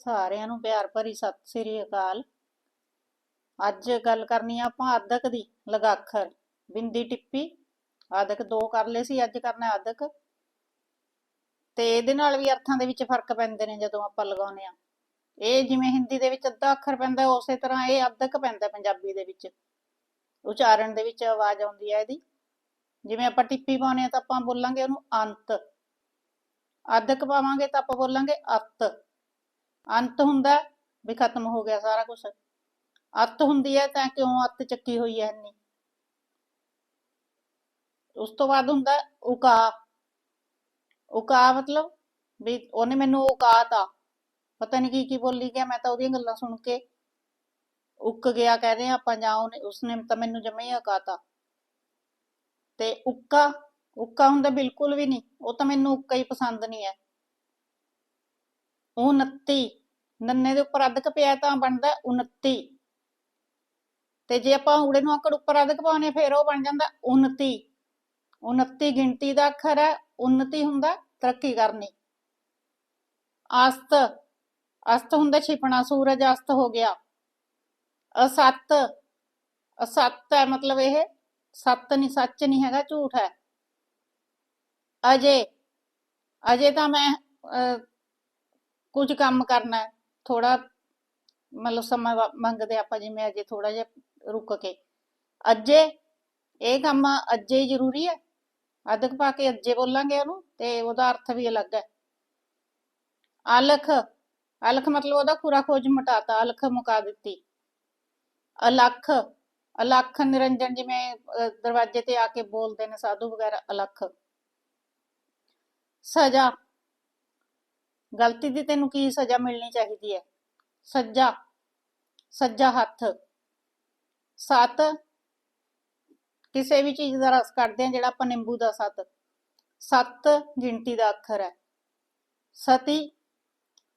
ਸਾਰਿਆਂ ਨੂੰ ਪਿਆਰ ਭਰੀ ਸਤਿ ਸ੍ਰੀ ਅਕਾਲ। ਅੱਜ ਗੱਲ ਕਰਨੀ ਆ ਆਪਾਂ ਅਦਕ ਦੀ, ਲਗਾਖਰ। ਬਿੰਦੀ ਟਿੱਪੀ। ਅਦਕ ਦੋ ਕਰ ਲਏ ਸੀ, ਅੱਜ ਕਰਨਾ ਅਦਕ। ਤੇ ਇਹਦੇ ਨਾਲ ਵੀ ਅਰਥਾਂ ਦੇ ਵਿੱਚ ਫ਼ਰਕ ਪੈਂਦੇ ਨੇ ਜਦੋਂ ਆਪਾਂ ਲਗਾਉਂਦੇ ਆ। ਇਹ ਜਿਵੇਂ ਹਿੰਦੀ ਦੇ ਵਿੱਚ ਅੱਧਾ ਅੱਖਰ ਪੈਂਦਾ, ਉਸੇ ਤਰ੍ਹਾਂ ਇਹ ਅਧਕ ਪੈਂਦਾ ਪੰਜਾਬੀ ਦੇ ਵਿੱਚ। ਉਚਾਰਨ ਦੇ ਵਿੱਚ ਆਵਾਜ਼ ਆਉਂਦੀ ਹੈ ਇਹਦੀ। ਜਿਵੇਂ ਆਪਾਂ ਟਿੱਪੀ ਪਾਉਨੇ ਆ ਤਾਂ ਆਪਾਂ ਬੋਲਾਂਗੇ ਉਹਨੂੰ ਅੰਤ। ਅਦਕ ਪਾਵਾਂਗੇ ਤਾਂ ਆਪਾਂ ਬੋਲਾਂਗੇ ਅਤ। ਅੰਤ ਹੁੰਦਾ ਵੀ ਖਤਮ ਹੋ ਗਿਆ ਸਾਰਾ ਕੁਝ ਅੱਤ ਹੁੰਦੀ ਹੈ ਤਾਂ ਕਿਉਂ ਅੱਤ ਚੱਕੀ ਹੋਈ ਹੈ ਇੰਨੀ? ਉਸ ਤੋਂ ਬਾਅਦ ਹੁੰਦਾ ਉਕਾ ਉਕਾ ਮਤਲਬ ਵੀ ਉਹਨੇ ਮੈਨੂੰ ਉਕਾਤਾ ਪਤਾ ਨਹੀਂ ਕੀ ਕੀ ਬੋਲੀ ਗਿਆ, ਮੈਂ ਤਾਂ ਉਹਦੀਆਂ ਗੱਲਾਂ ਸੁਣ ਕੇ ਉੱਕ ਗਿਆ ਕਹਿ ਹਾਂ ਆਪਾਂ ਜਾਂ ਉਹਨੇ, ਉਸਨੇ ਤਾਂ ਮੈਨੂੰ ਜਮੇ ਹੀ ਉਕਾਤਾ ਤੇ ਉੱਕਾ ਉੱਕਾ ਹੁੰਦਾ ਬਿਲਕੁਲ ਵੀ ਨਹੀਂ ਉਹ ਤਾਂ ਮੈਨੂੰ ਉੱਕਾ ਹੀ ਪਸੰਦ ਨਹੀਂ ਹੈ। 29 ਨੰਨੇ ਦੇ ਉੱਪਰ ਅਦਕ ਪਿਆ ਤਾਂ ਬਣਦਾ 29 ਤੇ ਜੇ ਆਪਾਂ ਊੜੇ ਨੂੰ ਆਕੜ ਉੱਪਰ ਅਦਕ ਪਾਉਨੇ ਫਿਰ ਉਹ ਬਣ ਜਾਂਦਾ 29 29 ਗਿਣਤੀ ਦਾ ਅੱਖਰ ਹੈ ਉન્નਤੀ ਹੁੰਦਾ ਤਰੱਕੀ ਕਰਨੀ। ਅਸਤ ਅਸਤ ਹੁੰਦਾ ਛਿਪਣਾ ਸੂਰਜ ਅਸਤ ਹੋ ਗਿਆ। ਅਸਤ ਅਸਤ ਹੈ ਮਤਲਬ ਇਹ ਸੱਤ ਨਹੀਂ ਸੱਚ ਨਹੀਂ ਹੈਗਾ ਝੂਠ ਹੈ। ਅਜੇ ਅਜੇ ਤਾਂ ਮੈਂ ਅਹ, ਕੁਝ ਕੰਮ ਕਰਨਾ ਹੈ। ਥੋੜਾ ਮਤਲਬ ਸਮਾਂ ਵਾ- ਮੰਗਦੇ ਆਪਾਂ ਜਿਵੇਂ ਅਜੇ ਥੋੜਾ ਜਿਹਾ ਰੁਕ ਕੇ। ਅੱਜੇ ਇਹ ਕੰਮ ਅੱਜੇ ਹੀ ਜ਼ਰੂਰੀ ਹੈ ਅਦਕ ਪਾ ਕੇ ਅੱਜੇ ਬੋਲਾਂਗੇ ਉਹਨੂੰ ਤੇ ਉਹਦਾ ਅਰਥ ਵੀ ਅਲੱਗ ਹੈ। ਅਲਖ ਅਲਖ ਮਤਲਬ ਉਹਦਾ ਖੁਰਾ ਖੋਜ ਮਟਾਤਾ ਅਲਖ ਮੁਕਾ ਦਿੱਤੀ। ਅਲਖ ਅਲਖ ਨਿਰੰਜਨ ਜਿਵੇਂ ਅਹ, ਦਰਵਾਜ਼ੇ ਤੇ ਆ ਕੇ ਬੋਲਦੇ ਨੇ ਸਾਧੂ ਵਗੈਰਾ ਅਲਖ। ਸਜ਼ਾ। ਗਲਤੀ ਦੀ ਤੈਨੂੰ ਕੀ ਸਜ਼ਾ ਮਿਲਣੀ ਚਾਹੀਦੀ ਹੈ? ਸੱਜਾ ਸੱਜਾ ਹੱਥ। ਸੱਤ ਕਿਸੇ ਵੀ ਚੀਜ਼ ਦਾ ਰਸ ਕੱਢਦੇ ਆ ਜਿਹੜਾ ਆਪਾਂ ਨਿੰਬੂ ਦਾ ਸੱਤ। ਸੱਤ ਗਿਣਤੀ ਦਾ ਅੱਖਰ ਹੈ। ਸਤੀ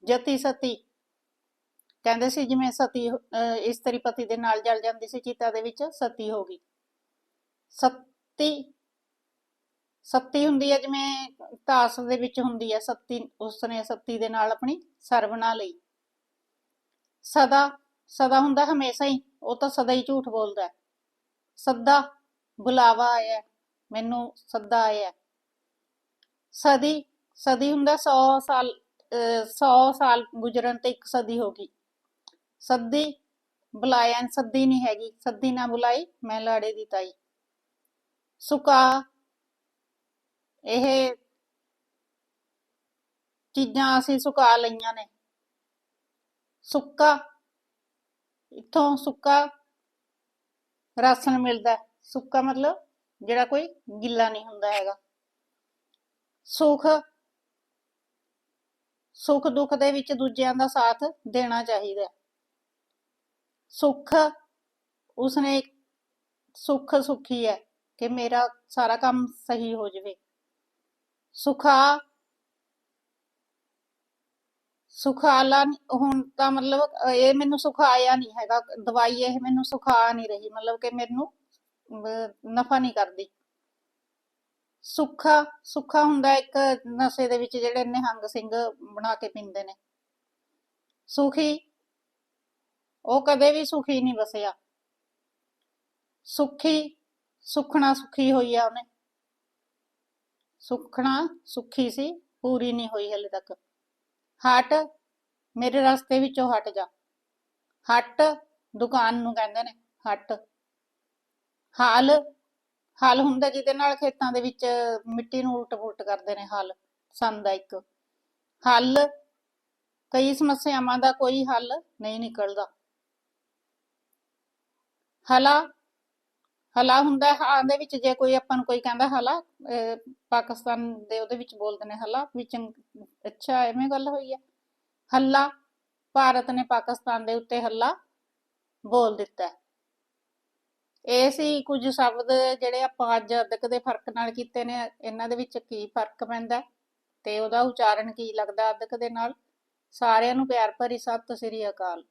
ਜਤੀ ਸਤੀ। ਕਹਿੰਦੇ ਸੀ ਜਿਵੇਂ ਸਤੀ ਅਹ, ਇਸਤਰੀ ਪਤੀ ਦੇ ਨਾਲ ਜਲ ਜਾਂਦੀ ਸੀ ਚੀਤਾ ਦੇ ਵਿੱਚ ਸਤੀ ਹੋ ਗਈ। ਸਤੀ ਸੱਤੀ ਹੁੰਦੀ ਹੈ ਜਿਵੇਂ ਤਾਸ ਦੇ ਵਿੱਚ ਹੁੰਦੀ ਹੈ ਸੱਤੀ ਉਸਨੇ ਸੱਤੀ ਦੇ ਨਾਲ ਆਪਣੀ ਸਰਵਣਾ ਲਈ। ਸਦਾ ਸਦਾ ਹੁੰਦਾ ਹਮੇਸ਼ਾ ਹੀ, ਉਹ ਤਾਂ ਸਦਾ ਹੀ ਝੂਠ ਬੋਲਦਾ। ਹੈ ਸੱਦਾ, ਬੁਲਾਵਾ ਆਇਆ, ਮੈਨੂੰ ਸੱਦਾ ਆਇਆ। ਸਦੀ ਸਦੀ ਹੁੰਦਾ 100 ਸਾਲ 100 ਸਾਲ ਗੁਜ਼ਰਨ ਤੇ ਇੱਕ ਸਦੀ ਹੋ ਗਈ। ਸੱਦੀ, ਬੁਲਾਇਆ, ਸੱਦੀ ਨਹੀਂ ਹੈਗੀ। ਸੱਦੀ ਨਾ ਬੁਲਾਈ, ਮੈਂ ਲਾੜੇ ਦੀ ਤਾਈ। ਸੁਕਾ ਇਹ ਚੀਜ਼ਾਂ ਅਸੀਂ ਸੁਕਾ ਲਈਆਂ ਨੇ। ਸੁੱਕਾ, ਇੱਥੋਂ ਸੁੱਕਾ ਰਾਸ਼ਨ ਮਿਲਦਾ ਸੁੱਕਾ ਮਤਲਬ ਜਿਹੜਾ ਕੋਈ ਗਿੱਲਾ ਨਹੀਂ ਹੁੰਦਾ ਹੈਗਾ। ਸੁਖ ਸੁਖ ਦੁੱਖ ਦੇ ਵਿੱਚ ਦੂਜਿਆਂ ਦਾ ਸਾਥ ਦੇਣਾ ਚਾਹੀਦਾ ਹੈ। ਸੁਖ, ਉਸਨੇ ਸੁਖ ਸੁਖੀ ਹੈ ਕਿ ਮੇਰਾ ਸਾਰਾ ਕੰਮ ਸਹੀ ਹੋ ਜਾਵੇ। ਸੁਖਾ ਸੁਖਾਲਾ ਹੁਣ ਤਾਂ ਮਤਲਬ, ਇਹ ਮੈਨੂੰ ਸੁਖਾਇਆ ਨਹੀਂ ਹੈਗਾ, ਦਵਾਈ ਇਹ ਮੈਨੂੰ ਸੁਖਾ ਨਹੀਂ ਰਹੀ, ਮਤਲਬ ਕਿ ਮੈਨੂੰ ਨਫਾ ਨਹੀਂ ਕਰਦੀ। ਸੁੱਖਾ ਸੁੱਖਾ ਹੁੰਦਾ ਇੱਕ ਨਸ਼ੇ ਦੇ ਵਿੱਚ ਜਿਹੜੇ ਨਿਹੰਗ ਸਿੰਘ ਬਣਾ ਕੇ ਪੀਂਦੇ ਨੇ। ਸੁਖੀ, ਉਹ ਕਦੇ ਵੀ ਸੁਖੀ ਨਹੀਂ ਵਸਿਆ ਸੁਖੀ, ਸੁਖਣਾ ਸੁਖੀ ਹੋਈ ਆ ਉਹਨੇ। ਸੁਖਣਾ ਸੁਖੀ ਸੀ, ਪੂਰੀ ਨਹੀਂ ਹੋਈ ਹਲੇ ਤੱਕ। ਹਟ, ਮੇਰੇ ਰਸਤੇ ਵਿੱਚੋਂ ਹਟ ਜਾ। ਹਟ, ਦੁਕਾਨ ਨੂੰ ਕਹਿੰਦੇ ਨੇ, ਹਟ। ਹਾਲ, ਹਲ ਹੁੰਦਾ ਜਿਹਦੇ ਨਾਲ ਖੇਤਾਂ ਦੇ ਵਿੱਚ ਮਿੱਟੀ ਨੂੰ ਉਲਟ ਪੁਲਟ ਕਰਦੇ ਨੇ ਹਲ, ਸੰਦ ਆ ਇੱਕ। ਹੱਲ, ਕਈ ਸਮੱਸਿਆਵਾਂ ਦਾ ਕੋਈ ਹੱਲ ਨਹੀਂ ਨਿਕਲਦਾ। ਹਲਾ ਹਲਾ ਹੁੰਦਾ ਹੈ, ਹਾਂ ਦੇ ਵਿੱਚ ਜੇ ਕੋਈ ਆਪਾਂ ਨੂੰ ਕੋਈ ਕਹਿੰਦਾ ਹਲਾ ਅਹ, ਪਾਕਿਸਤਾਨ ਦੇ ਉਹਦੇ ਵਿੱਚ ਬੋਲਦੇ ਨੇ ਹਲਾ ਵੀ ਚੰਗ- ਅੱਛਾ ਐਵੇਂ ਗੱਲ ਹੋਈ ਹੈ ਹੱਲਾ ਭਾਰਤ ਨੇ ਪਾਕਿਸਤਾਨ ਦੇ ਉੱਤੇ ਹੱਲਾ ਬੋਲ ਦਿੱਤਾ। ਹੈ। ਇਹ ਸੀ ਕੁਝ ਸ਼ਬਦ ਜਿਹੜੇ ਆਪਾਂ ਅੱਜ ਅਦਕ ਦੇ ਫ਼ਰਕ ਨਾਲ ਕੀਤੇ ਨੇ ਇਹਨਾਂ ਦੇ ਵਿੱਚ ਕੀ ਫ਼ਰਕ ਪੈਂਦਾ ਹੈ ਤੇ ਉਹਦਾ ਉਚਾਰਨ ਕੀ ਲੱਗਦਾ ਅਦਕ ਦੇ ਨਾਲ? ਸਾਰਿਆਂ ਨੂੰ ਪਿਆਰ ਭਰੀ ਸਤਿ ਸ੍ਰੀ ਅਕਾਲ।